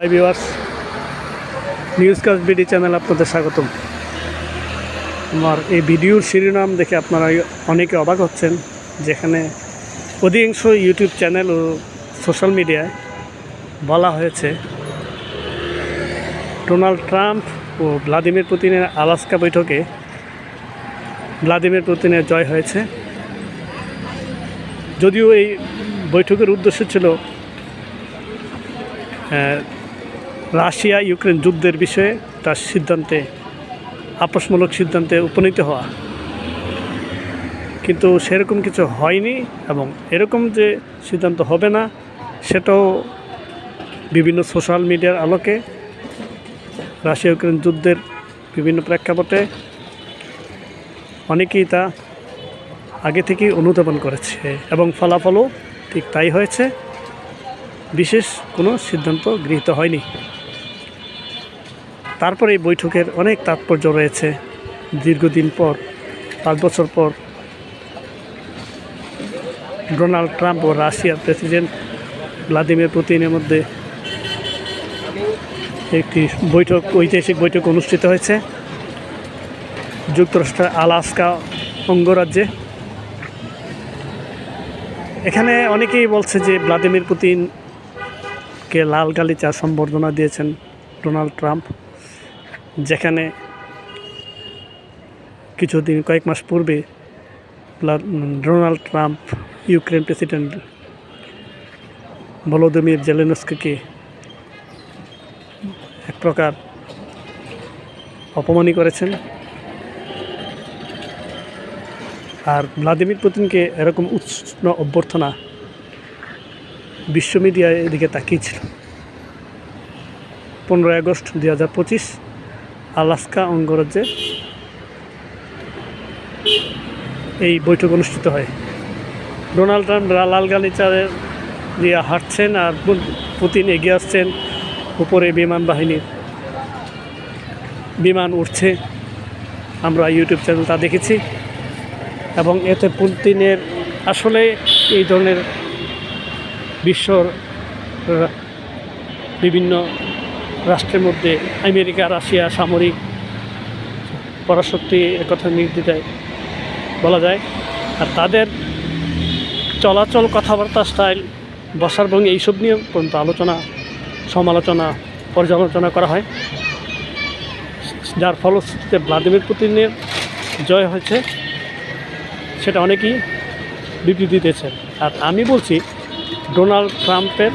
High viewers news কাজ BD channel আপনাদের স্বাগতম। আমার এই ভিডিওর শিরোনাম দেখে আপনারা অনেকে অবাক হচ্ছেন যেখানে অধিকাংশ ইউটিউব চ্যানেল ও সোশ্যাল মিডিয়ায় বলা হয়েছে ডোনাল্ড ট্রাম্প ও ভ্লাদিমির পুতিনের আলাস্কা বৈঠকে ভ্লাদিমির পুতিনের জয় হয়েছে। যদিও এই বৈঠকের উদ্দেশ্য ছিল আহ, রাশিয়া ইউক্রেন যুদ্ধের বিষয়ে তার সিদ্ধান্তে, আপোষমূলক সিদ্ধান্তে উপনীত হওয়া। কিন্তু সেরকম কিছু হয়নি এবং এরকম যে সিদ্ধান্ত হবে না, সেটাও বিভিন্ন সোশ্যাল মিডিয়ার আলোকে, রাশিয়া ইউক্রেন যুদ্ধের বিভিন্ন প্রেক্ষাপটে অনেকেই তা আগে থেকেই অনুধাবন করেছে এবং ফলাফলও ঠিক তাই হয়েছে। বিশেষ কোনো সিদ্ধান্ত গৃহীত হয়নি। তারপরে এই বৈঠকের অনেক তাৎপর্য রয়েছে দীর্ঘদিন পর, পাঁচ বছর পর। ডোনাল্ড ট্রাম্প ও রাশিয়ার প্রেসিডেন্ট ভ্লাদিমির পুতিনের মধ্যে একটি বৈঠক, ঐতিহাসিক বৈঠক অনুষ্ঠিত হয়েছে। যুক্তরাষ্ট্রের আলাস্কা, অঙ্গরাজ্যে। এখানে অনেকেই বলছে যে ভ্লাদিমির পুতিনকে লাল গালিচা সম্বর্ধনা দিয়েছেন ডোনাল্ড ট্রাম্প। যেখানে কিছুদিন, কয়েক মাস পূর্বে Donald Trump, Ukraine president Volodymyr জেলেনস্কিকে এক প্রকার অপমানই করেছেন। আর ভ্লাদিমির পুতিনকে এরকম উষ্ণ অভ্যর্থনা বিশ্ব মিডিয়া এদিকে তাকিয়েছিল। পনেরোই আগস্ট দুই হাজার পঁচিশ আলাস্কা অঙ্গরাজ্যে এই বৈঠক অনুষ্ঠিত হয়। ডোনাল্ড ট্রাম্প লাল গালিচারে দিয়ে হাঁটছেন আর পুতিন এগিয়ে আসছেন উপরে বিমান বাহিনীর। বিমান উঠছে আমরা ইউটিউব চ্যানেল তা দেখেছি। এবং এতে পুতিনের আসলে এই ধরনের বিশ্বর বিভিন্ন রাষ্ট্রের মধ্যে আমেরিকা, রাশিয়া, সামরিক পরাশক্তি একথা নির্দ্বিধায় বলা যায়। আর তাদের চলাচল, কথাবার্তা, স্টাইল, বসার ভঙ্গি এইসব নিয়ে পর্যন্ত আলোচনা, সমালোচনা, পর্যালোচনা করা হয়। যার ফলশ্রুতিতে ভ্লাদিমির পুতিনের জয় হয়েছে, সেটা অনেকেই বিবৃতি দিয়েছেন। আর আমি বলছি, ডোনাল্ড ট্রাম্পের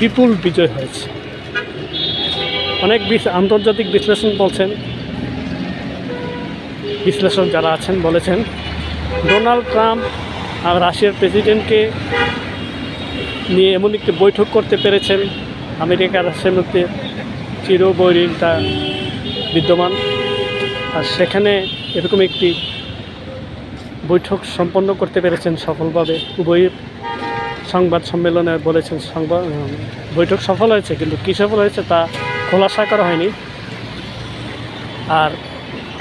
বিপুল বিজয় হয়েছে। অনেক আন্তর্জাতিক বিশ্লেষণ বলছেন। বিশ্লেষক যারা আছেন বলেছেন, ডোনাল্ড ট্রাম্প আর রাশিয়ার প্রেসিডেন্টকে নিয়ে এমন একটি বৈঠক করতে পেরেছেন। আমেরিকা রাশিয়ার মধ্যে বিদ্যমান। আর সেখানে এরকম একটি বৈঠক সম্পন্ন করতে পেরেছেন সফলভাবে। উভয় সংবাদ সম্মেলনে বলেছেন, সংবাদ বৈঠক সফল হয়েছে, কিন্তু কী সফল হয়েছে তা খোলাসা করা হয়নি। আর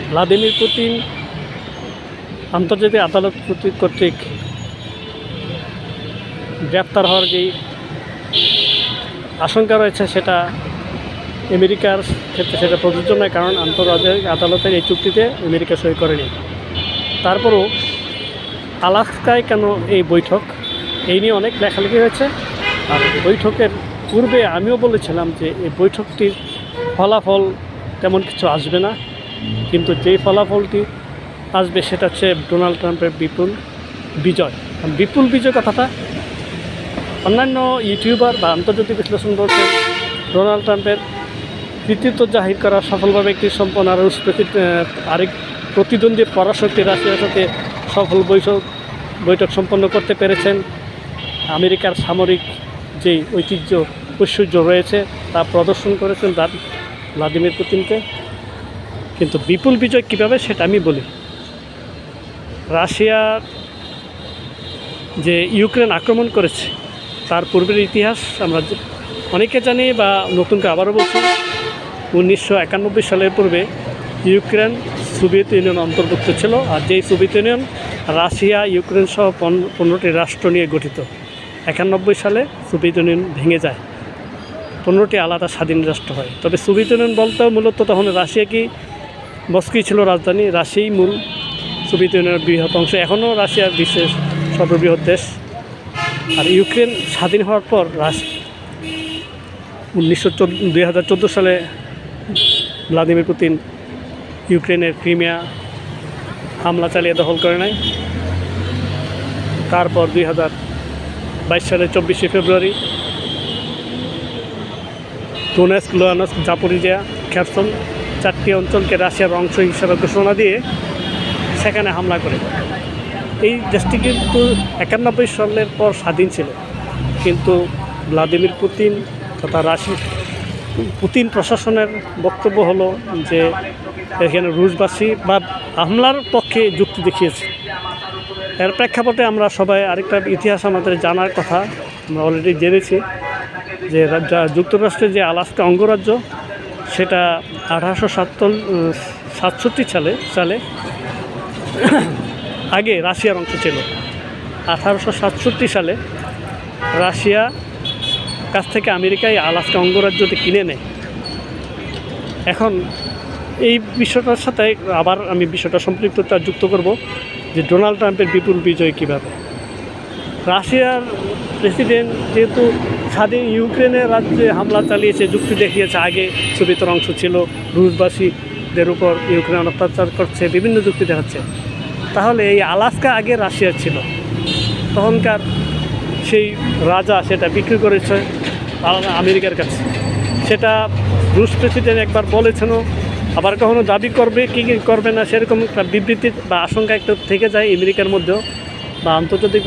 ভ্লাদিমির পুতিন আন্তর্জাতিক আদালত কর্তৃক- কর্তৃক গ্রেপ্তার হওয়ার যেই আশঙ্কা রয়েছে, সেটা আমেরিকার ক্ষেত্রে সেটা প্রযোজ্য নয়, কারণ আন্তর্জাতিক আদালতের এই চুক্তিতে আমেরিকা সই করেনি। তারপরও আলাস্কায় কেন এই বৈঠক? এই নিয়ে অনেক লেখালেখি হয়েছে। আর বৈঠকের পূর্বে আমিও বলেছিলাম যে এই বৈঠকটির ফলাফল তেমন কিছু আসবে না। কিন্তু যেই ফলাফলটি আসবে সেটা হচ্ছে ডোনাল্ড ট্রাম্পের বিপুল বিজয়। বিপুল বিজয় কথাটা অন্যান্য ইউটিউবার বা আন্তর্জাতিক বিশ্লেষণ বলছেন ডোনাল্ড ট্রাম্পের কৃতিত্ব জাহির করা, সফলভাবে একটি সম্পন্ন আর আরেক প্রতিদ্বন্দ্বী পরাশক্তি রাশিয়ার সাথে সফল বৈঠক বৈঠক সম্পন্ন করতে পেরেছেন। আমেরিকার সামরিক যেই ঐতিহ্য ঐশ্বর্য রয়েছে, তা প্রদর্শন করেছেন ভ্লাদিমির পুতিনকে। কিন্তু বিপুল বিজয় কীভাবে সেটা আমি বলি। রাশিয়ার যে ইউক্রেন আক্রমণ করেছে, তার পূর্বের ইতিহাস আমরা অনেকে জানি বা নতুন করে আবারও বলছি, উনিশশো একানব্বই সালের পূর্বে ইউক্রেন সোভিয়েত ইউনিয়ন অন্তর্ভুক্ত ছিল আর যেই সোভিয়েত ইউনিয়ন রাশিয়া, ইউক্রেন সহ পন- পনেরোটি রাষ্ট্র নিয়ে গঠিত। একানব্বই সালে সোভিয়েত ইউনিয়ন ভেঙে যায়। পনেরোটি আলাদা স্বাধীন রাষ্ট্র হয়। তবে সোভিয়েত ইউনিয়ন বলতে মূলত তখন রাশিয়া কি? মস্কোই ছিল রাজধানী, রাশিয়াই মূল সোভিয়েত ইউনিয়নের বৃহৎ অংশ। এখনও রাশিয়ার বিশ্বের সর্ববৃহৎ দেশ। আর ইউক্রেন স্বাধীন হওয়ার পর রাশ উনিশশো চোদ্দ সালে ভ্লাদিমির পুতিন ইউক্রেনের ক্রিমিয়া হামলা চালিয়ে দখল করে নেয়। তারপর দুই সালের চব্বিশে ফেব্রুয়ারি ডোনেস্ক, লোয়ানস্ক, জাপোরিজিয়া খ্যাপসন চারটি অঞ্চলকে রাশিয়ার অংশ হিসাবে ঘোষণা দিয়ে সেখানে হামলা করে। এই দেশটি কিন্তু একানব্বই সালের পর স্বাধীন ছিল। কিন্তু ভ্লাদিমির পুতিন তথা রাশি পুতিন প্রশাসনের বক্তব্য হলো যে এখানে রুশবাসী বা হামলার পক্ষে যুক্তি দেখিয়েছে। এর প্রেক্ষাপটে আমরা সবাই আরেকটা ইতিহাস আমাদের জানার কথা আমরা অলরেডি জেনেছি। যে যুক্তরাষ্ট্রের যে আলাস্কা অঙ্গরাজ্য, সেটা আঠারোশো সাতষট্টি সালে সালে আগে রাশিয়ার অংশ ছিল। আঠারোশো সাতষট্টি সালে রাশিয়া কাছ থেকে আমেরিকায় আলাস্কা অঙ্গরাজ্যটি কিনে নেয়। এখন এই বিষয়টার সাথে আবার আমি বিষয়টা সম্পৃক্ততা যুক্ত করব যে ডোনাল্ড ট্রাম্পের বিপুল বিজয় কীভাবে। রাশিয়ার প্রেসিডেন্ট যেহেতু স্বাধীন ইউক্রেনের রাজ্যে হামলা চালিয়েছে, যুক্তি দেখিয়েছে। আগে সোভিয়েতের অংশ ছিল রুশবাসীদের উপর ইউক্রেন অত্যাচার করছে, বিভিন্ন যুক্তি দেখাচ্ছে। তাহলে এই আলাস্কা আগে রাশিয়ার ছিল। তখনকার সেই রাজা সেটা বিক্রি করেছে আমেরিকার কাছে। সেটা রুশ প্রেসিডেন্ট একবার বলেছেনও, আবার কখনো দাবি করবে কি কি করবে না সেরকম একটা বিবৃতি বা আশঙ্কা একটা থেকে যায় আমেরিকার মধ্যেও, বা আন্তর্জাতিক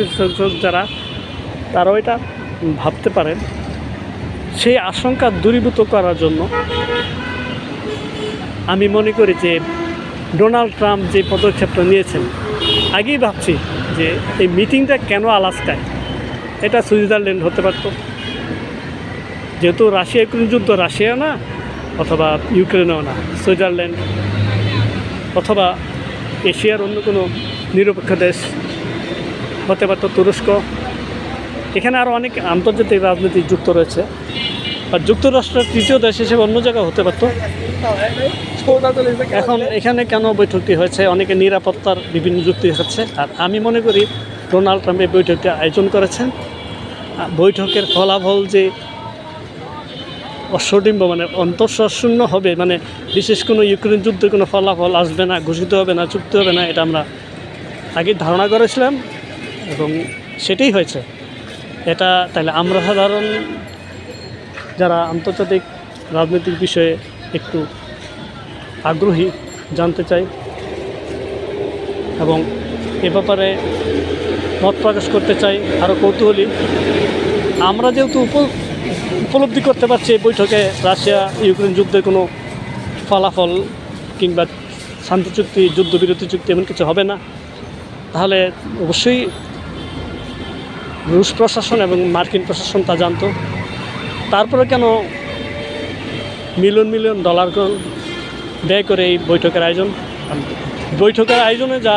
যারা, তারাও এটা ভাবতে পারেন, সেই আশঙ্কা দূরীভূত করার জন্য আমি মনে করি যে ডোনাল্ড ট্রাম্প যে পদক্ষেপটা নিয়েছেন, আগেই ভাবছি যে এই মিটিংটা কেন আলাস্কায়? এটা সুইজারল্যান্ড হতে পারত। যেহেতু রাশিয়া ইউক্রেন যুদ্ধ রাশিয়া না, অথবা ইউক্রেনও না, সুইজারল্যান্ড অথবা এশিয়ার অন্য কোনো নিরপেক্ষ দেশ হতে পারত তুরস্ক। এখানে আরও অনেক আন্তর্জাতিক রাজনীতি যুক্ত রয়েছে। আর যুক্তরাষ্ট্রের তৃতীয় দেশ হিসেবে অন্য জায়গায় হতে পারত। এখন এখানে কেন বৈঠকটি হয়েছে? অনেকে নিরাপত্তার বিভিন্ন যুক্তি হচ্ছে আর আমি মনে করি ডোনাল্ড ট্রাম্প এই বৈঠকটি আয়োজন করেছেন। বৈঠকের ফলাফল যে অশ্বডিম্ব মানে অন্তঃশূন্য হবে মানে বিশেষ কোনো ইউক্রেন যুদ্ধে কোনো ফলাফল আসবে না, ঘোষিত হবে না, চুক্তি হবে না, এটা আমরা আগে ধারণা করেছিলাম এবং সেটাই হয়েছে। এটা তাহলে আমরা সাধারণ যারা আন্তর্জাতিক রাজনৈতিক বিষয়ে একটু আগ্রহী জানতে চাই এবং এ ব্যাপারে মত প্রকাশ করতে চাই আরও কৌতূহলী। আমরা যেহেতু উপ- উপলব্ধি করতে পারছি এই বৈঠকে রাশিয়া, ইউক্রেন যুদ্ধের কোনো ফলাফল কিংবা শান্তি চুক্তি, যুদ্ধবিরতি চুক্তি এমন কিছু হবে না। তাহলে অবশ্যই রুশ প্রশাসন এবং মার্কিন প্রশাসন তা জানতো। তারপরে কেন মিলিয়ন মিলিয়ন ডলার ব্যয় করে এই বৈঠকের আয়োজন? বৈঠকের আয়োজনে যা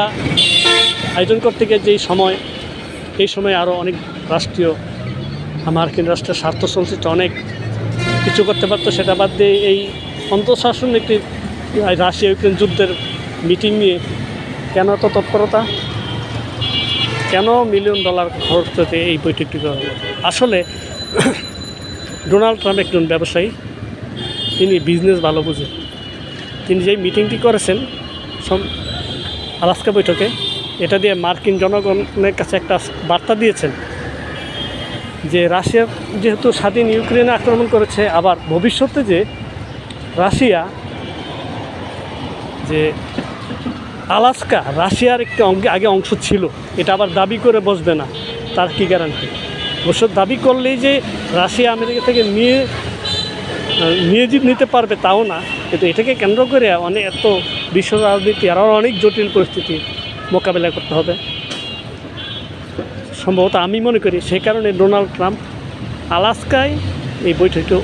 আয়োজন করতে গিয়ে যেই সময়, এই সময় আরও অনেক রাষ্ট্রীয় মার্কিন রাষ্ট্রের স্বার্থ সংশ্লিষ্ট অনেক কিছু করতে পারতো। সেটা বাদ দিয়ে এই অন্তঃশাসন একটি রাশিয়া ইউক্রেন যুদ্ধের মিটিং নিয়ে কেন এত তৎপরতা? কেন মিলিয়ন ডলার খরচ এই বৈঠকটি করা হলো? আসলে ডোনাল্ড ট্রাম্প একজন ব্যবসায়ী। তিনি বিজনেস ভালো বুঝেন তিনি যেই মিটিংটি করেছেন আলাস্কা বৈঠকে, এটা দিয়ে মার্কিন জনগণের কাছে একটা বার্তা দিয়েছেন যে রাশিয়া যেহেতু স্বাধীন ইউক্রেনে আক্রমণ করেছে, আবার ভবিষ্যতে যে রাশিয়া যে আলাস্কা, রাশিয়ার একটি অঙ্গে, আগে অংশ ছিল। এটা আবার দাবি করে বসবে না। তার কি গ্যারান্টি অবশ্য দাবি করলেই যে রাশিয়া আমেরিকা থেকে নিয়ে নিয়ে নিতে পারবে তাও না। কিন্তু এটাকে কেন্দ্র করে অনেক এত বিশ্ব রাজনীতি আরও অনেক জটিল পরিস্থিতি মোকাবেলা করতে হবে। সম্ভবত আমি মনে করি সেই কারণে ডোনাল্ড ট্রাম্প আলাস্কায় এই বৈঠকটি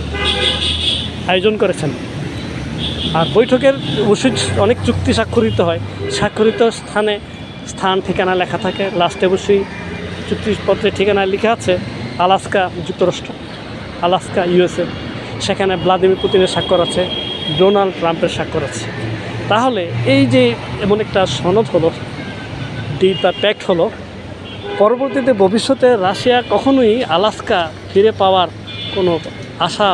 আয়োজন করেছেন। আর বৈঠকের অবশ্যই অনেক চুক্তি স্বাক্ষরিত হয়। স্বাক্ষরিত স্থানে স্থান, ঠিকানা লেখা থাকে। লাস্টে অবশ্যই চুক্তিপত্রের ঠিকানা লেখা আছে, আলাস্কা যুক্তরাষ্ট্র, আলাস্কা ইউএসএ। সেখানে ভ্লাদিমির পুতিনের স্বাক্ষর আছে, ডোনাল্ড ট্রাম্পের স্বাক্ষর আছে। তাহলে এই যে এমন একটা সনদ হলো ডিল বা প্যাক্ট হলো, পরবর্তীতে ভবিষ্যতে রাশিয়া কখনোই আলাস্কা ফিরে পাওয়ার কোনো আশা,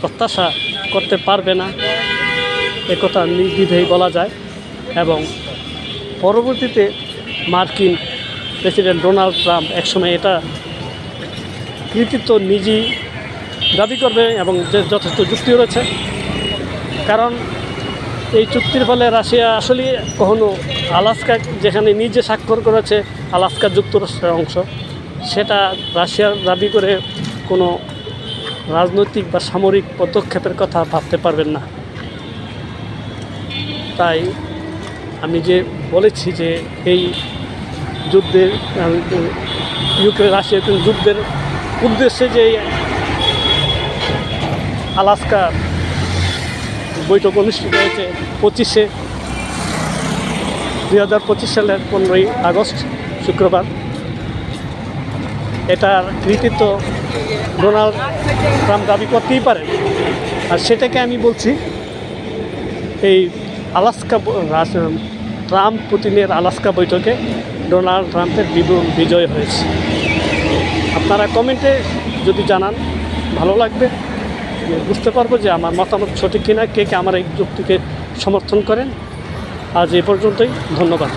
প্রত্যাশা করতে পারবে না একথা নির্দ্বিধেই বলা যায় এবং পরবর্তীতে মার্কিন প্রেসিডেন্ট ডোনাল্ড ট্রাম্প একসময় এটা কৃতিত্ব নিজেই দাবি করবে এবং যথেষ্ট যুক্তিও রয়েছে। কারণ এই চুক্তির ফলে রাশিয়া আসলে কখনো আলাস্কা, যেখানে নিজে স্বাক্ষর করেছে আলাস্কা যুক্তরাষ্ট্রের অংশ, সেটা রাশিয়ার দাবি করে কোনো রাজনৈতিক বা সামরিক পদক্ষেপের কথা ভাবতে পারবেন না। তাই আমি যে বলেছি যে এই যুদ্ধের ইউক্রেন রাশিয়া, ইউক্রেন যুদ্ধের উদ্দেশ্যে যে আলাস্কা বৈঠক অনুষ্ঠিত হয়েছে পঁচিশে দুই হাজার পঁচিশ সালের পনেরোই আগস্ট শুক্রবার। এটার কৃতিত্ব ডোনাল্ড ট্রাম্প দাবি করতেই পারেন আর সেটাকে আমি বলছি, এই আলাস্কা ট্রাম্প পুতিনের আলাস্কা বৈঠকে ডোনাল্ড ট্রাম্পের বিপুল বিজয় হয়েছে। আপনারা কমেন্টে যদি জানান, ভালো লাগবে। বুঝতে পারব যে আমার মতামত সঠিক কিনা, কে কে আমার এই যুক্তিকে সমর্থন করেন। আজ এ পর্যন্তই, ধন্যবাদ।